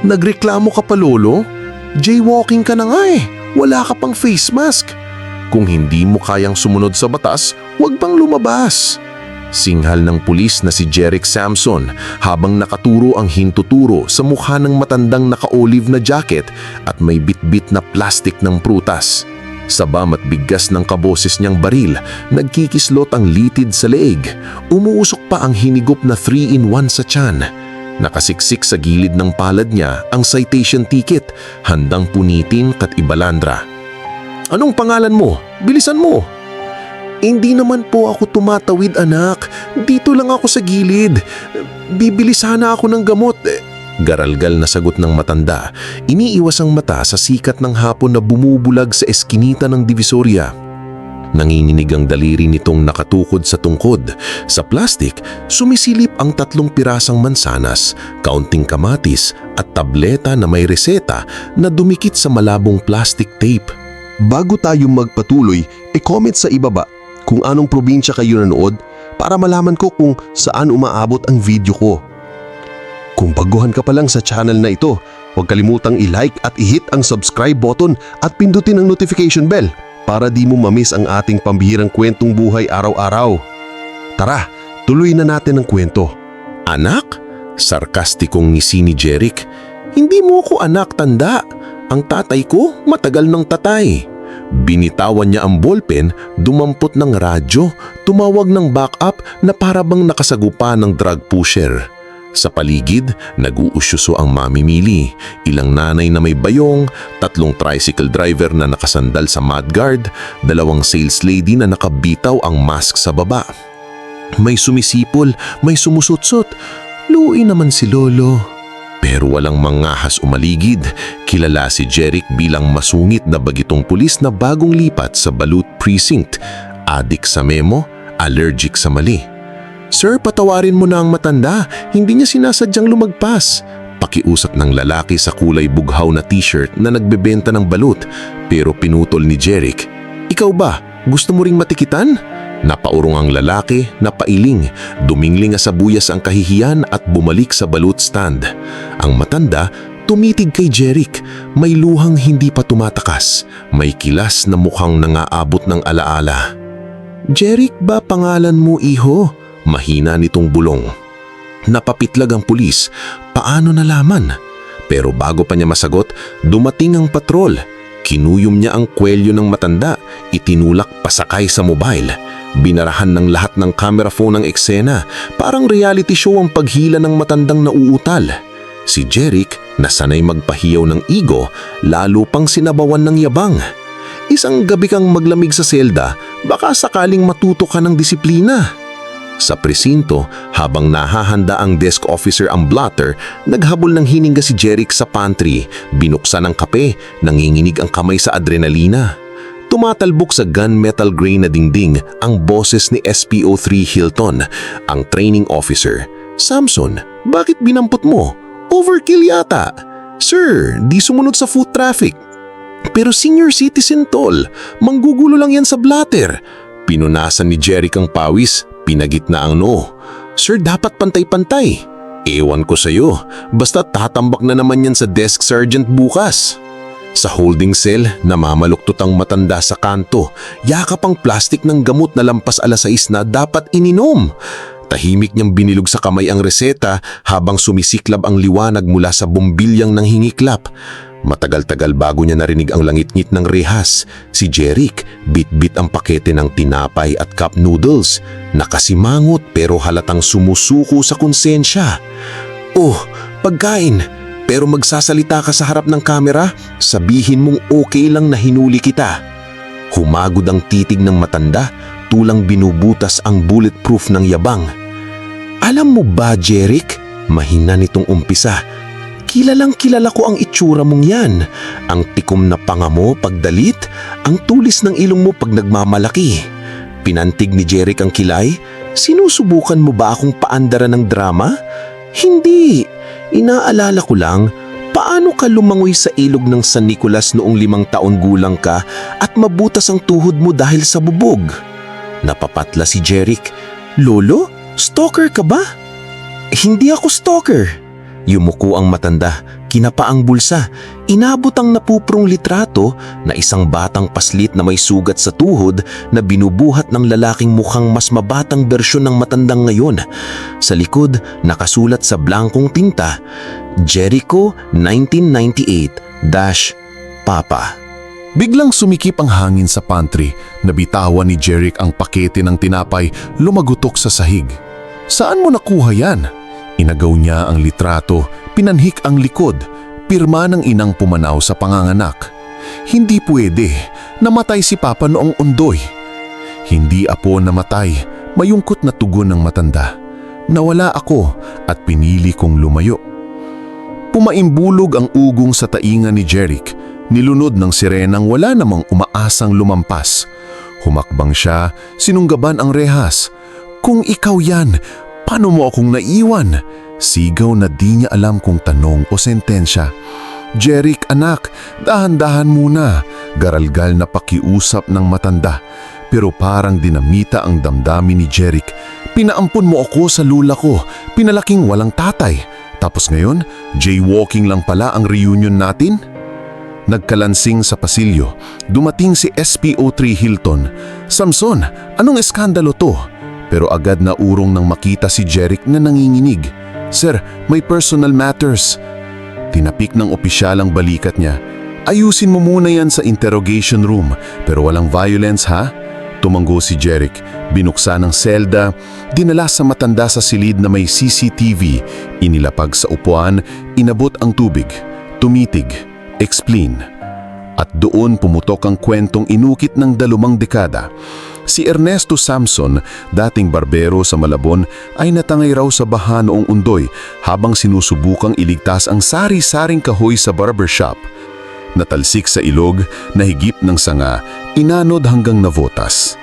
Nagreklamo ka pa lolo? Jaywalking ka na nga eh. Wala ka pang face mask. Kung hindi mo kayang sumunod sa batas, huwag bang lumabas. Singhal ng pulis na si Jeric Samson habang nakaturo ang hintuturo sa mukha ng matandang naka-olive na jacket at may bitbit na plastik ng prutas. Sa bam at biggas ng kaboses niyang baril, nagkikislot ang litid sa leeg. Umuusok pa ang hinigop na 3-in-1 sa tiyan. Nakasiksik sa gilid ng palad niya ang citation ticket, handang punitin kat ibalandra. Anong pangalan mo? Bilisan mo! Hindi naman po ako tumatawid anak. Dito lang ako sa gilid. Bibili sana ako ng gamot. Garalgal na sagot ng matanda. Iniiwas ang mata sa sikat ng hapon na bumubulag sa eskinita ng divisorya. Nanginginig ang daliri nitong nakatukod sa tungkod. Sa plastik, sumisilip ang tatlong pirasang mansanas, kaunting kamatis at tableta na may reseta na dumikit sa malabong plastic tape. Bago tayo magpatuloy, e-comment sa ibaba kung anong probinsya kayo nanood para malaman ko kung saan umaabot ang video ko. Kung baguhan ka pa lang sa channel na ito, huwag kalimutang i-like at i-hit ang subscribe button at pindutin ang notification bell para di mo mamiss ang ating pambihirang kwentong buhay araw-araw. Tara, tuloy na natin ang kwento. Anak? Sarkastikong ngisi ni Jeric. Hindi mo ko anak tanda. Ang tatay ko matagal ng tatay. Binitawan niya ang ballpen, dumampot ng radyo, tumawag ng backup na parabang nakasagupa ng drug pusher. Sa paligid, nag-uusyuso ang mamimili. Ilang nanay na may bayong, tatlong tricycle driver na nakasandal sa mudguard, dalawang sales lady na nakabitaw ang mask sa baba. May sumisipol, may sumusutsot. Luwi naman si Lolo. Pero walang mangahas umaligid. Kilala si Jeric bilang masungit na bagitong pulis na bagong lipat sa Balut Precinct. Adik sa memo, allergic sa mali. Sir, patawarin mo na ang matanda. Hindi niya sinasadyang lumagpas. Pakiusap ng lalaki sa kulay bughaw na t-shirt na nagbebenta ng balut. Pero pinutol ni Jeric. Ikaw ba? Gusto mo ring matikitan? Napaurong ang lalaki, napailing, dumingling sa buyas ang kahihiyan at bumalik sa balut stand. Ang matanda, tumitig kay Jeric, may luhang hindi pa tumatakas, may kilas na mukhang nangaabot ng alaala. Jeric ba pangalan mo iho? Mahina nitong bulong. Napapitlag ang pulis, paano nalaman? Pero bago pa niya masagot, dumating ang patrol. Kinuyom niya ang kwelyo ng matanda, itinulak pasakay sa mobile. Binarahan ng lahat ng camera phone ng eksena, parang reality show ang paghila ng matandang nauutal. Si Jeric, na sanay magpahiyaw ng ego, lalo pang sinabawan ng yabang. Isang gabi kang maglamig sa selda, baka sakaling matuto ka ng disiplina. Sa presinto, habang nahahanda ang desk officer ang blotter, naghabol ng hininga si Jeric sa pantry, binuksan ang kape, nanginginig ang kamay sa adrenalina. Tumatalbok sa gunmetal gray na dingding ang boses ni SPO3 Hilton, ang training officer. Samson, bakit binampot mo? Overkill yata. Sir, di sumunod sa foot traffic. Pero senior citizen tol, manggugulo lang yan sa blatter. Pinunasan ni Jeric ang pawis, pinagitna ang noo. Sir, dapat pantay-pantay. Ewan ko sa'yo, basta tatambak na naman yan sa desk sergeant bukas. Sa holding cell, namamaluktot ang matanda sa kanto. Yakap ang plastik ng gamot na lampas alas 6 na dapat ininom. Tahimik niyang binilog sa kamay ang reseta habang sumisiklab ang liwanag mula sa bumbilyang ng hingiklap. Matagal-tagal bago niya narinig ang langit-ngit ng rehas. Si Jeric, bit-bit ang pakete ng tinapay at cup noodles. Nakasimangot pero halatang sumusuko sa konsensya. Oh, pagkain! Pero magsasalita ka sa harap ng kamera, sabihin mong okay lang na hinuli kita. Humagod ang titig ng matanda, tulang binubutas ang bulletproof ng yabang. Alam mo ba, Jeric? Mahina nitong umpisa. Kilalang kilala ko ang itsura mong yan. Ang tikom na panga mo pagdalit, ang tulis ng ilong mo pag nagmamalaki. Pinantig ni Jeric ang kilay. Sinusubukan mo ba akong paandara ng drama? Hindi. Inaalala ko lang, paano ka lumangoy sa ilog ng San Nicolas noong limang taon gulang ka at mabutas ang tuhod mo dahil sa bubog? Napapatla si Jeric. Lolo, stalker ka ba? Hindi ako stalker. Yumuko ang matanda, kinapa ang bulsa. Inabot ang napuprong litrato na isang batang paslit na may sugat sa tuhod na binubuhat ng lalaking mukhang mas mabatang bersyon ng matandang ngayon. Sa likod, nakasulat sa blankong tinta, Jericho 1998-Papa. Biglang sumikip ang hangin sa pantry, nabitawan ni Jeric ang pakete ng tinapay lumagutok sa sahig. Saan mo nakuha yan? Inagaw niya ang litrato, pinanhik ang likod, pirma ng inang pumanaw sa panganganak. Hindi pwede, namatay si Papa noong undoy. Hindi apo namatay, mayungkot na tugon ng matanda. Nawala ako at pinili kong lumayo. Pumaimbulog ang ugong sa tainga ni Jeric. Nilunod ng sirenang wala namang umaasang lumampas. Humakbang siya, sinunggaban ang rehas. Kung ikaw yan, paano mo akong naiwan? Sigaw na di niya alam kung tanong o sentensya. Jeric, anak, dahan-dahan muna. Garalgal na pakiusap ng matanda. Pero parang dinamita ang damdamin ni Jeric. Pinaampon mo ako sa lula ko, pinalaking walang tatay. Tapos ngayon, jaywalking lang pala ang reunion natin? Nagkalansing sa pasilyo, dumating si SPO3 Hilton. Samson, anong eskandalo to? Pero agad na urong nang makita si Jeric na nanginginig. Sir, may personal matters. Tinapik ng opisyal ang balikat niya. Ayusin mo muna yan sa interrogation room, pero walang violence ha? Tumanggo si Jeric, binuksan ng selda, dinala sa matanda sa silid na may CCTV, inilapag sa upuan, inabot ang tubig, tumitig, explain. At doon pumutok ang kwentong inukit ng dalumang dekada. Si Ernesto Samson, dating barbero sa Malabon, ay natangay raw sa baha noong undoy habang sinusubukang iligtas ang sari-saring kahoy sa barbershop. Natalsik sa ilog, nahigip ng sanga, inanod hanggang navotas.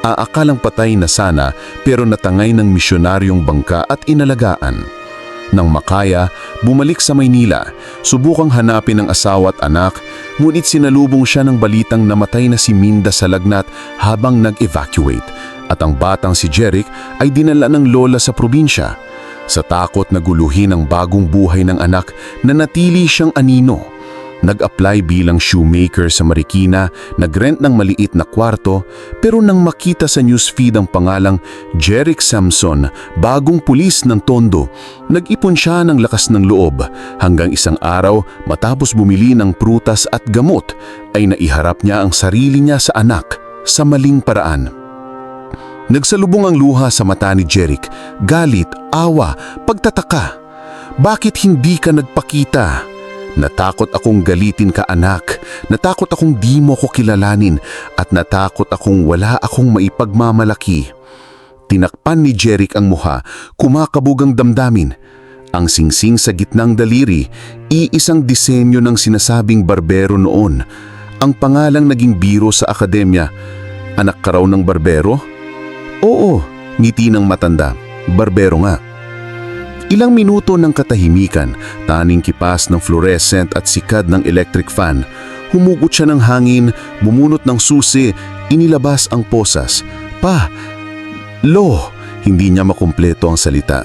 Aakalang patay na sana pero natangay ng misyonaryong bangka at inalagaan. Nang makaya, bumalik sa Maynila, subukang hanapin ang asawa at anak, ngunit sinalubong siya ng balitang namatay na si Minda sa lagnat habang nag-evacuate at ang batang si Jeric ay dinala ng lola sa probinsya. Sa takot na guluhin ang bagong buhay ng anak, nanatili siyang anino. Nag-apply bilang shoemaker sa Marikina, nag-rent ng maliit na kwarto, pero nang makita sa newsfeed ang pangalang Jeric Samson, bagong pulis ng Tondo, nag-ipon siya ng lakas ng loob hanggang isang araw matapos bumili ng prutas at gamot ay naiharap niya ang sarili niya sa anak sa maling paraan. Nagsalubong ang luha sa mata ni Jeric, galit, awa, pagtataka. Bakit hindi ka nagpakita? Natakot akong galitin ka anak, natakot akong di mo ko kilalanin at natakot akong wala akong maipagmamalaki. Tinakpan ni Jeric ang muha, kumakabog ang damdamin. Ang singsing sa gitnang daliri, iisang disenyo ng sinasabing barbero noon. Ang pangalang naging biro sa akademya. Anak ka raw ng barbero? Oo, ngiti ng matanda. Barbero nga. Ilang minuto ng katahimikan, taning kipas ng fluorescent at sikad ng electric fan. Humugot siya ng hangin, bumunot ng susi, inilabas ang posas. Pa, lo, hindi niya makumpleto ang salita.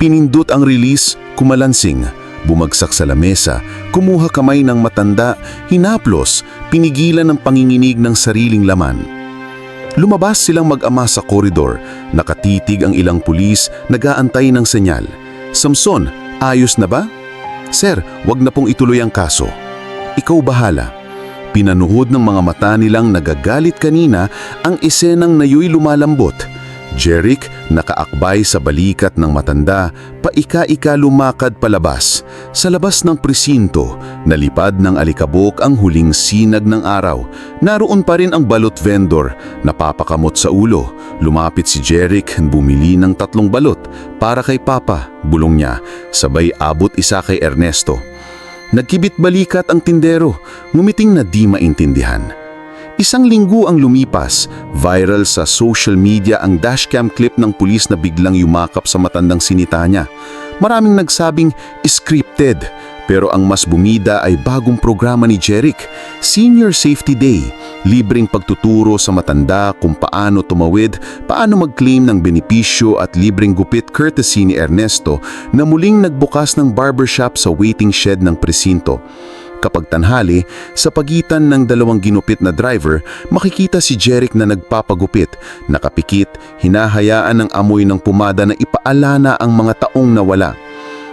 Pinindot ang release, kumalansing. Bumagsak sa lamesa, kumuha kamay ng matanda, hinaplos, pinigilan ng panginginig ng sariling laman. Lumabas silang mag-ama sa koridor, nakatitig ang ilang pulis, nag-aantay ng senyal. Samson, ayos na ba? Sir, wag na pong ituloy ang kaso. Ikaw bahala. Pinanuhod ng mga mata nilang nagagalit kanina ang esenang nayo'y lumalambot. Jeric nakaakbay sa balikat ng matanda, paika-ika lumakad palabas. Sa labas ng presinto, nalipad ng alikabok ang huling sinag ng araw. Naroon pa rin ang balot vendor, napapakamot sa ulo. Lumapit si Jeric, bumili ng tatlong balot para kay Papa, bulong niya, sabay abot isa kay Ernesto. Nagkibit balikat ang tindero, ngumiting na di maintindihan. Isang linggo ang lumipas, viral sa social media ang dashcam clip ng pulis na biglang yumakap sa matandang sinita niya. Maraming nagsabing scripted, Pero ang mas bumida ay bagong programa ni Jeric, Senior Safety Day. Libreng pagtuturo sa matanda kung paano tumawid, paano mag-claim ng benepisyo at libreng gupit courtesy ni Ernesto na muling nagbukas ng barbershop sa waiting shed ng presinto. Kapag tanghali, sa pagitan ng dalawang ginupit na driver, makikita si Jeric na nagpapagupit, nakapikit, hinahayaan ng amoy ng pumada na ipaalala ang mga taong nawala.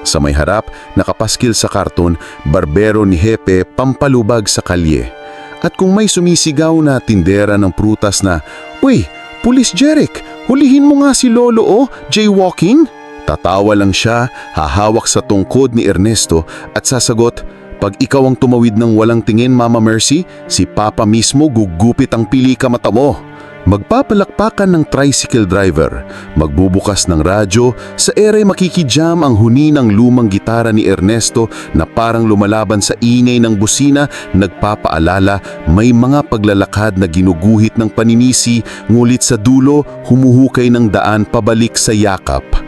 Sa may harap, nakapaskil sa karton, barbero ni Hepe pampalubag sa kalye. At kung may sumisigaw na tindera ng prutas na, Uy, Pulis Jeric, hulihin mo nga si Lolo o, jaywalking? Tatawa lang siya, hahawak sa tungkod ni Ernesto at sasagot, Pag ikaw ang tumawid ng walang tingin, Mama Mercy, si Papa mismo gugupit ang pili ka mata mo. Magpapalakpakan ng tricycle driver, magbubukas ng radyo, sa ere makikijam ang huni ng lumang gitara ni Ernesto na parang lumalaban sa ingay ng busina, nagpapaalala may mga paglalakad na ginuguhit ng paninisi, ngulit sa dulo humuhukay ng daan pabalik sa yakap.